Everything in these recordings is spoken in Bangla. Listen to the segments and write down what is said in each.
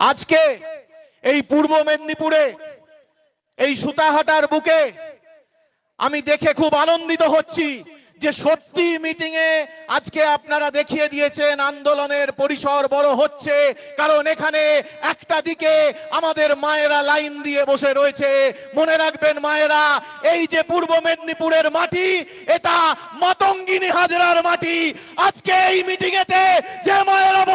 আজকে এই পূর্ব মেদিনীপুরে, এই সুতাহাটার বুকে আমি দেখে খুব আনন্দিত হচ্ছি যে সত্যি মিটিং এ আজকে আপনারা দেখিয়ে দিয়েছেন আন্দোলনের পরিসর বড় হচ্ছে। কারণ এখানে একটা দিকে আমাদের মায়েরা লাইন দিয়ে বসে রয়েছে। মনে রাখবেন মায়েরা, এই যে পূর্ব মেদিনীপুরের মাটি, এটা মাতঙ্গিনী হাজরার মাটি। আজকে এই মিটিং এতে যে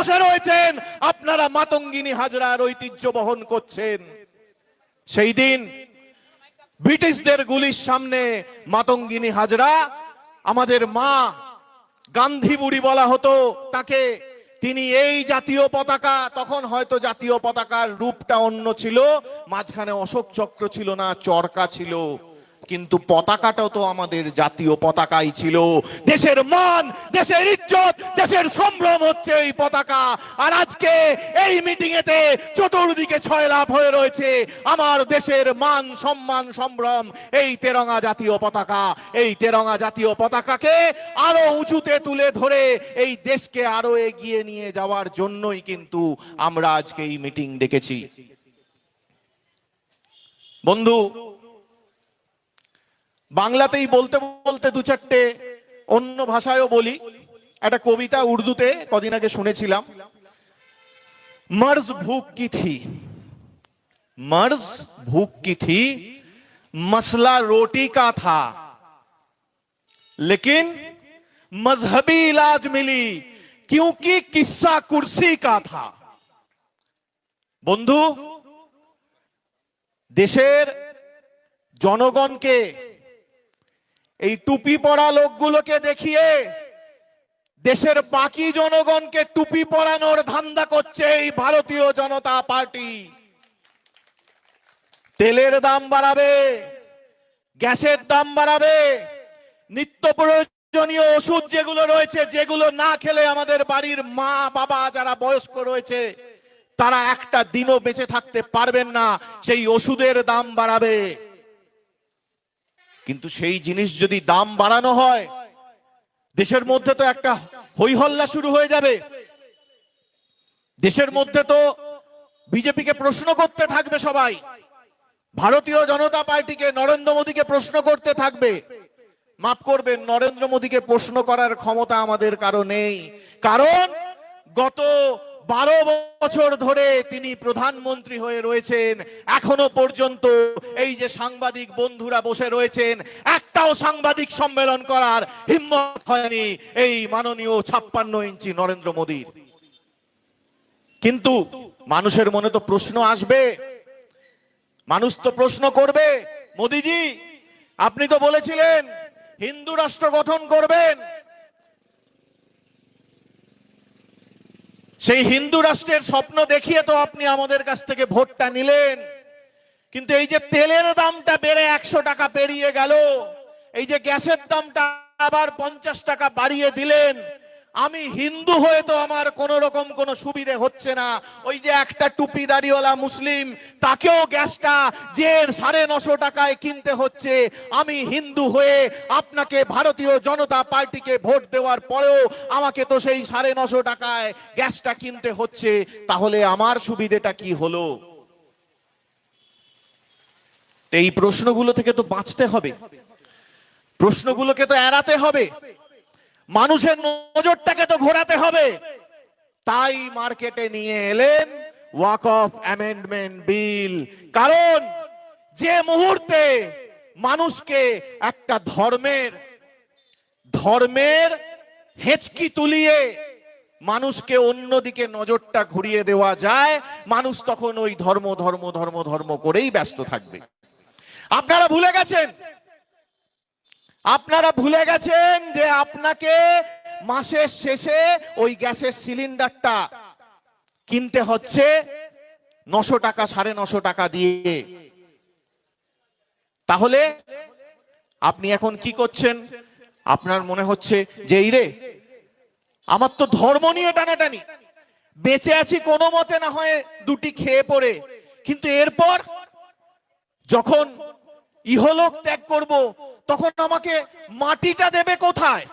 বসে রয়েছেন। আপনারা মাতঙ্গিনী হাজরার ঐতিহ্য বহন করছেন। সেই দিন ব্রিটিশদের গুলির সামনে মাতঙ্গিনী হাজরা, আমাদের মা গান্ধী বুড়ি বলা হতো তাকে, তিনি এই জাতীয় পতাকা, তখন হয়তো জাতীয় পতাকার রূপটা অন্য ছিল, মাঝখানে অশোক চক্র ছিল না, চরকা ছিল। কিন্তু পতাকাটাও তো আমাদের জাতীয় পতাকাই ছিল। দেশের মান, দেশের ইজ্জত, দেশের সম্ভ্রম হচ্ছে এই পতাকা। আর আজকে এই মিটিং এতে চতুর্দিকে ছয় লাভ হয়ে রয়েছে। আমার দেশের মান, সম্মান, সম্ভ্রম, এই তেরঙা জাতীয় পতাকা। এই তেরঙা জাতীয় পতাকাকে আরও উঁচুতে তুলে ধরে এই দেশকে আরও এগিয়ে নিয়ে যাওয়ার জন্যই কিন্তু আমরা আজকে এই মিটিং ডেকেছি। বন্ধু বাংলাতেই বলতে বলতে দু চারটে অন্য ভাষায়ও বলি একটা কবিতা উর্দুতে কদিন আগে শুনেছিলাম मर्ज भूख की थी मर्ज भूख की थी मसला रोटी का था लेकिन मजहबी इलाज मिली क्योंकि किस्सा कुर्सी का था বন্ধু দেশের জনগণকে এই টুপি পরা লোকগুলোকে দেখিয়ে দেশের বাকি জনগণকে টুপি পরানোর ধান্দা করছে এই ভারতীয় জনতা পার্টি। তেলের দাম বাড়াবে, গ্যাসের দাম বাড়াবে, নিত্য প্রয়োজনীয় ওষুধ যেগুলো রয়েছে, যেগুলো না খেলে আমাদের বাড়ির মা, বাবা যারা বয়স্ক রয়েছে, তারা একটা দিনও বেঁচে থাকতে পারবেন না, সেই ওষুধের দাম বাড়াবে। কিন্তু সেই জিনিস যদি দাম বাড়ানো হয়, দেশের মধ্যে তো একটা হইহল্লা শুরু হয়ে যাবে। দেশের মধ্যে তো বিজেপিকে প্রশ্ন করতে থাকবে সবাই। ভারতীয় জনতা পার্টিকে নরেন্দ্র মোদীকে প্রশ্ন করতে থাকবে। মাফ করবেন, নরেন্দ্র মোদীকে প্রশ্ন করার ক্ষমতা আমাদের কারও নেই। কারণ গত বারো বছর ধরে তিনি প্রধানমন্ত্রী হয়ে রয়েছেন। এখনও পর্যন্ত এই যে সাংবাদিক বন্ধুরা বসে রয়েছেন, একটাও সাংবাদিক সম্মেলন করার হিম্মত হয়নি এই মাননীয় ছাপ্পান্ন ইঞ্চি নরেন্দ্র মোদীর। কিন্তু মানুষের মনে তো প্রশ্ন আসবে। মানুষ তো প্রশ্ন করবে, মোদিজি, আপনি তো বলেছিলেন হিন্দু রাষ্ট্র গঠন করবেন। সেই হিন্দু রাষ্ট্রের স্বপ্ন দেখিয়ে তো আপনি আমাদের কাছ থেকে ভোটটা নিলেন। কিন্তু এই যে তেলের দামটা বেড়ে একশো টাকা পেরিয়ে গেল, এই যে গ্যাসের দামটা আবার পঞ্চাশ টাকা বাড়িয়ে দিলেন আমি হিন্দু হয়ে তো আমার কোন রকম কোন সুবিধে হচ্ছে না। ওই যে একটা টুপি দাড়িওয়ালা মুসলিম, তাকেও গ্যাসটা যে সাড়ে নশো টাকায় কিনতে হচ্ছে। আমি হিন্দু হয়ে আপনাকে ভারতীয় জনতা পার্টিকে ভোট দেওয়ার পরেও আমাকে তো সেই সাড়ে নশো টাকায় গ্যাসটা কিনতে হচ্ছে। তাহলে আমার সুবিধেটা কি হলো? এই প্রশ্নগুলো থেকে তো বাঁচতে হবে। প্রশ্নগুলোকে তো এড়াতে হবে। মানুষের নজরটাকে তো ঘোরাতে হবে। তাই মার্কেটে নিয়ে এলেন ওয়াক অফ অ্যামেন্ডমেন্ট বিল। কারণ যে মুহূর্তে মানুষকে একটা ধর্মের ধর্মের হেঁচকি তুলিয়ে মানুষকে অন্যদিকে নজরটা ঘুরিয়ে দেওয়া যায়, মানুষ তখন ওই ধর্ম ধর্ম ধর্ম ধর্ম করেই ব্যস্ত থাকবে। আপনারা ভুলে গেছেন আপনারা ভুলে গেছেন যে আপনাকে মাসের শেষে ওই গ্যাসের সিলিন্ডারটা কিনতে হচ্ছে নশো টাকা, সাড়ে নশো টাকা দিয়ে। তাহলে আপনি এখন কি করছেন? আপনার মনে হচ্ছে যে রে আমার তো ধর্ম নিয়ে টানাটানি। বেঁচে আছি কোনো মতে না হয় দুটি খেয়ে পড়ে। কিন্তু এরপর যখন ইহলোক ত্যাগ করব তখন আমাকে মাটিটা দেবে কোথায়?